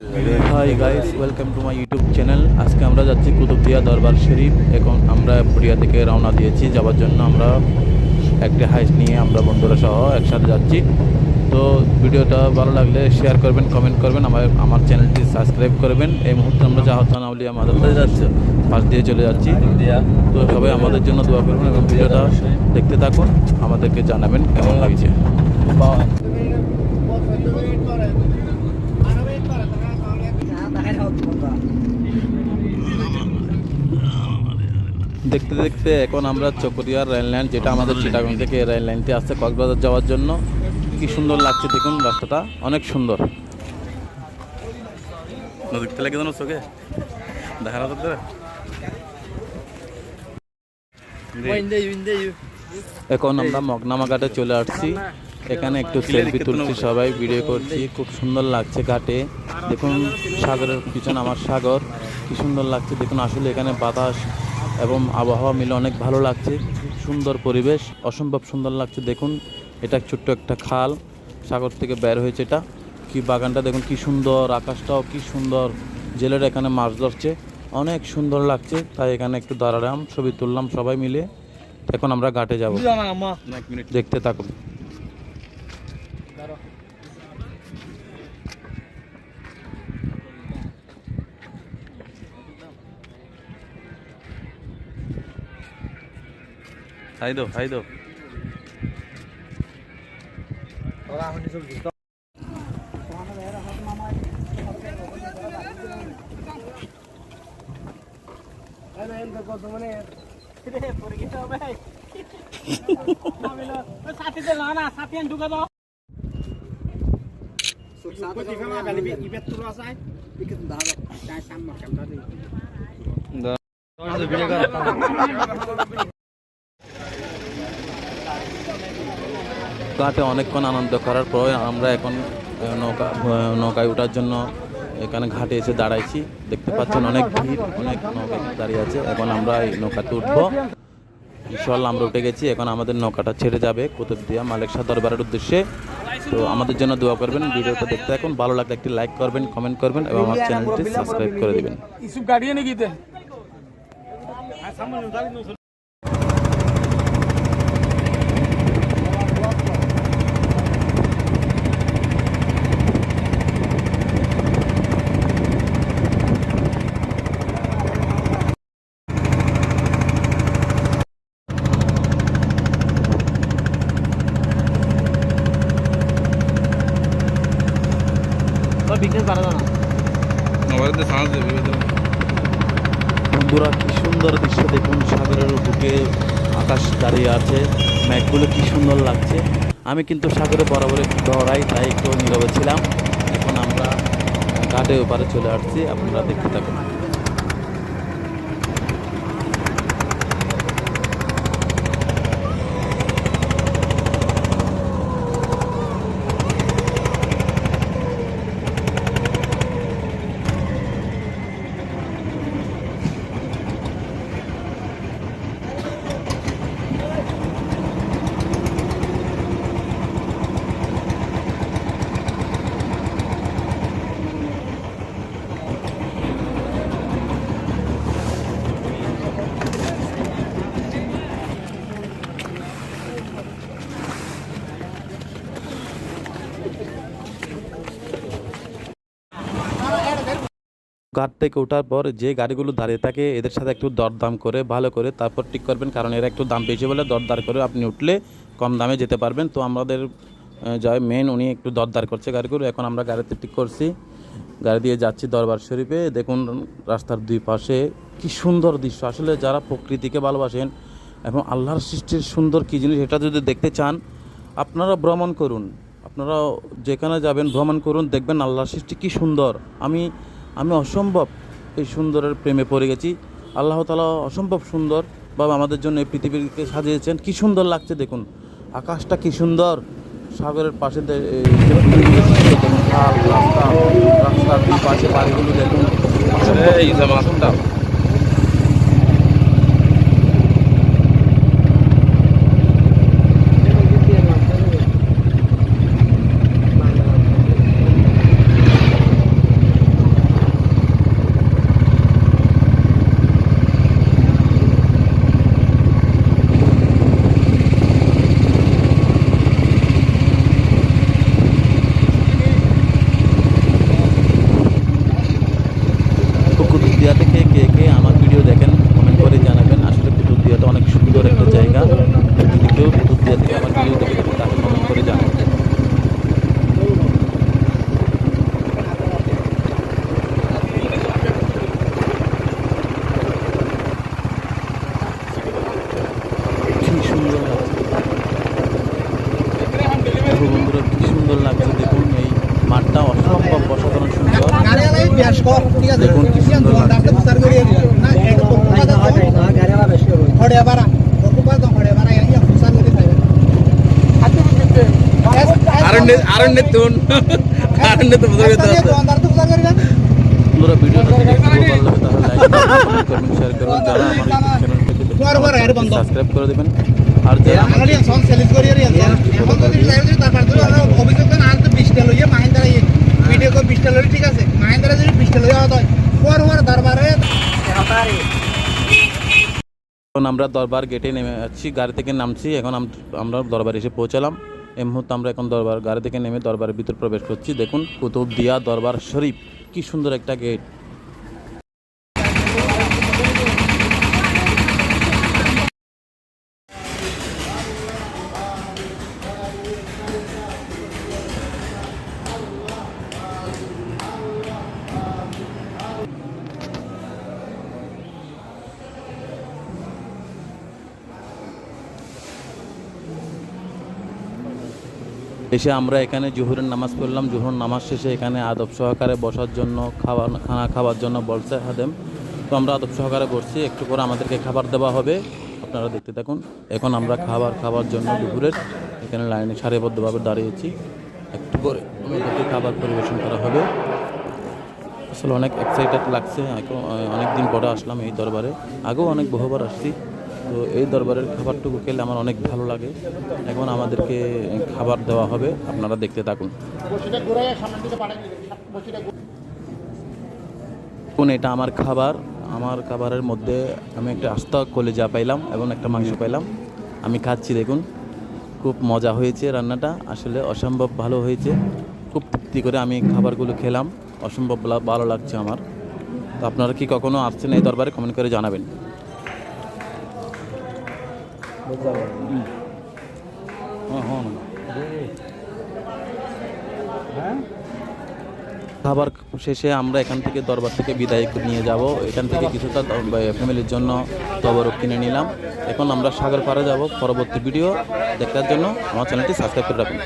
Hi guys welcome to my YouTube channel আজকে আমরা যাচ্ছি কুতুবদিয়া দরবার শরীফ। এখন আমরা পুরিয়া থেকে রওনা দিয়েছি। যাওয়ার জন্য আমরা একটা হাইস নিয়ে আমরা বন্ধুরা সহ একসাথে যাচ্ছি। তো ভিডিওটা ভালো লাগলে শেয়ার করবেন কমেন্ট করবেন আমার আমার চ্যানেলটি সাবস্ক্রাইব করবেন। এই মুহূর্তে আমরা জাহাতান আউলিয়া মাদার যাচ্ছি? পাশ দিয়ে চলে যাচ্ছি। তো সবাই আমাদের জন্য দোয়া করবেন এবং ভিডিওটা দেখতে থাকুন। আমাদেরকে জানাবেন কেমন লাগছে। দেখতে দেখতে এখন আমরা চকরিয়ার রেল লাইন যেটা আমাদের চিটাগং থেকে রেল লাইনটি আসছে কক্সবাজার যাওয়ার জন্য। কি সুন্দর লাগছে দেখুন রাস্তাটা অনেক সুন্দর। দেখতে লাগে জানো চোখে। দেখা না এখন আমরা মগনামা ঘাটে চলে আসছি। এখানে একটু সেলফি তুলছি সবাই ভিডিও করছি। খুব সুন্দর লাগছে ঘাটে। দেখুন সাগরের পিছনে আমার সাগর কি সুন্দর লাগছে। দেখুন আসলে এখানে বাতাস এবং আবহাওয়া মিলে অনেক ভালো লাগছে। সুন্দর পরিবেশ অসম্ভব সুন্দর লাগছে। দেখুন এটা ছোট্ট একটা খাল সাগর থেকে বের হয়েছে এটা। কি বাগানটা দেখুন কি সুন্দর আকাশটাও কি সুন্দর। জেলেরা এখানে মাছ ধরছে অনেক সুন্দর লাগছে। তাই এখানে একটু দাঁড়ালাম ছবি তুললাম সবাই মিলে। এখন আমরা ঘাটে যাব। দেখতে থাকুন। হাই দো হাই দো ঘাটে অনেকক্ষণ আনন্দ করার পর আমরা এখন নৌকা নৌকায় ওঠার জন্য এখানে ঘাটে এসে দাঁড়াইছি। দেখতে পাচ্ছেন অনেক ভিড়, অনেক নৌকা দাঁড়িয়ে আছে। এখন আমরা এই নৌকাতে উঠবো। ইনশাল্লাহ আমরা উঠে গেছি। এখন আমাদের নৌকাটা ছেড়ে যাবে কুতুবদিয়া মালিক শাহ দরবারের উদ্দেশ্যে। তো আমাদের জন্য দোয়া করবেন, ভিডিওটা দেখতে এখন ভালো লাগলে একটি লাইক করবেন, কমেন্ট করবেন এবং আমার চ্যানেলটি সাবস্ক্রাইব করে দিবেন। বন্ধুরা কি সুন্দর দৃশ্য দেখুন সাগরের বুকে আকাশ দাঁড়িয়ে আছে। মেঘগুলো কি সুন্দর লাগছে। আমি কিন্তু সাগরে বরাবর একটু দৌড়াই তাই একটু নীরবে ছিলাম। এখন আমরা ঘাটে ওপারে চলে আসছি আপনারা দেখতে থাকুন। ঘাট থেকে ওঠার পর যে গাড়িগুলো দাঁড়িয়ে থাকে এদের সাথে একটু দরদাম করে ভালো করে তারপর ঠিক করবেন। কারণ এরা একটু দাম বেশি বলে দরদার করে আপনি উঠলে কম দামে যেতে পারবেন। তো আমাদের আহ, যা মেন উনি একটু দরদার করছে গাড়িগুলো। এখন আমরা গাড়িতে ঠিক করছি। গাড়ি দিয়ে যাচ্ছি দরবার শরীফে। দেখুন রাস্তার দুই পাশে কি সুন্দর দৃশ্য। আসলে যারা প্রকৃতিকে ভালোবাসেন এবং আল্লাহর সৃষ্টির সুন্দর কী জিনিস এটা যদি দেখতে চান আপনারা ভ্রমণ করুন। আপনারা যেখানে যাবেন ভ্রমণ করুন দেখবেন আল্লাহর সৃষ্টি কি সুন্দর। আমি আমি অসম্ভব এই সুন্দরের প্রেমে পড়ে গেছি। আল্লাহ তালা অসম্ভব সুন্দর। বাবা আমাদের জন্য এই পৃথিবীকে সাজিয়েছেন। কি সুন্দর লাগছে দেখুন। আকাশটা কি সুন্দর। সাগরের পাশে রাস্তার দুই পাশে বাড়িগুলো দেখুন অসম্ভব সুন্দর। ব্যাস কর ঠিক আছে দেখুন কি সুন্দর দোকানদারকে প্রচার করিয়ে দিল না এটা তো হড়ে বাড়া ওকে বাদ হড়ে বাড়া ইয়া প্রচার করে খাইবে আরণ্য আরণ্য তুন আরণ্য তো বুঝে গেছে দোকানদার তো প্রচার করিবে বন্ধুরা ভিডিওটা যদি ভালো লাগে তাহলে লাইক করবেন শেয়ার করবেন যারা আমার চ্যানেলটিকে সাবস্ক্রাইব করে দেবেন। আর যারা আমার আমাদের সব সেলিস করিয়ে রিয়া এখন যদি লাইভ যদি তারপর তো অভিযোগ না আর তো বিশটা লইয়া মাহিন্দারা ভিডিও কো বিশটা লই ঠিক আছে মাহিন্দারা যদি বিশটা লইয়া হয় পর পর দরবারে এখন আমরা দরবার গেটে নেমে যাচ্ছি গাড়ি থেকে নামছি, এখন আম- আমরা দরবার এসে পৌঁছালাম। এই মুহূর্তে আমরা এখন দরবার, গাড়ি থেকে নেমে দরবারের ভিতর প্রবেশ করছি। দেখুন, কুতুবদিয়া দরবার শরীফ, কি সুন্দর একটা গেট এসে আমরা এখানে জুহুরের নামাজ পড়লাম। জোহর নামাজ শেষে এখানে আদব সহকারে বসার জন্য, খাওয়া, খানা খাওয়ার জন্য বলছে হাদেম। তো আমরা আদব সহকারে বসছি, একটু করে আমাদেরকে খাবার দেওয়া হবে। আপনারা দেখতে থাকুন, এখন আমরা খাবার খাওয়ার জন্য দুপুরের এখানে লাইনে সারিবদ্ধভাবে দাঁড়িয়েছি। একটু করে আমাদেরকে খাবার পরিবেশন করা হবে। আসলে অনেক এক্সাইটেড লাগছে। অনেক দিন পরে আসলাম এই দরবারে। আগেও অনেক বহুবার আসছি। তো এই দরবারের খাবারটুকু খেলে আমার অনেক ভালো লাগে। এখন আমাদেরকে খাবার দেওয়া হবে আপনারা দেখতে থাকুন। দেখুন এটা আমার খাবার। আমার খাবারের মধ্যে আমি একটা আস্তা কলেজা পাইলাম এবং একটা মাংস পাইলাম। আমি খাচ্ছি দেখুন। খুব মজা হয়েছে রান্নাটা। আসলে অসম্ভব ভালো হয়েছে। খুব তৃপ্তি করে আমি খাবারগুলো খেলাম। অসম্ভব ভালো লাগছে আমার। তো আপনারা কি কখনো আসছেন এই দরবারে কমেন্ট করে জানাবেন। খাবার শেষে আমরা এখান থেকে দরবার থেকে বিদায় নিয়ে যাব। এখান থেকে কিছুটা ফ্যামিলির জন্য তবরক কিনে নিলাম। এখন আমরা সাগর পাড়ে যাব। পরবর্তী ভিডিও দেখার জন্য আমার চ্যানেলটি সাবস্ক্রাইব করে রাখুন।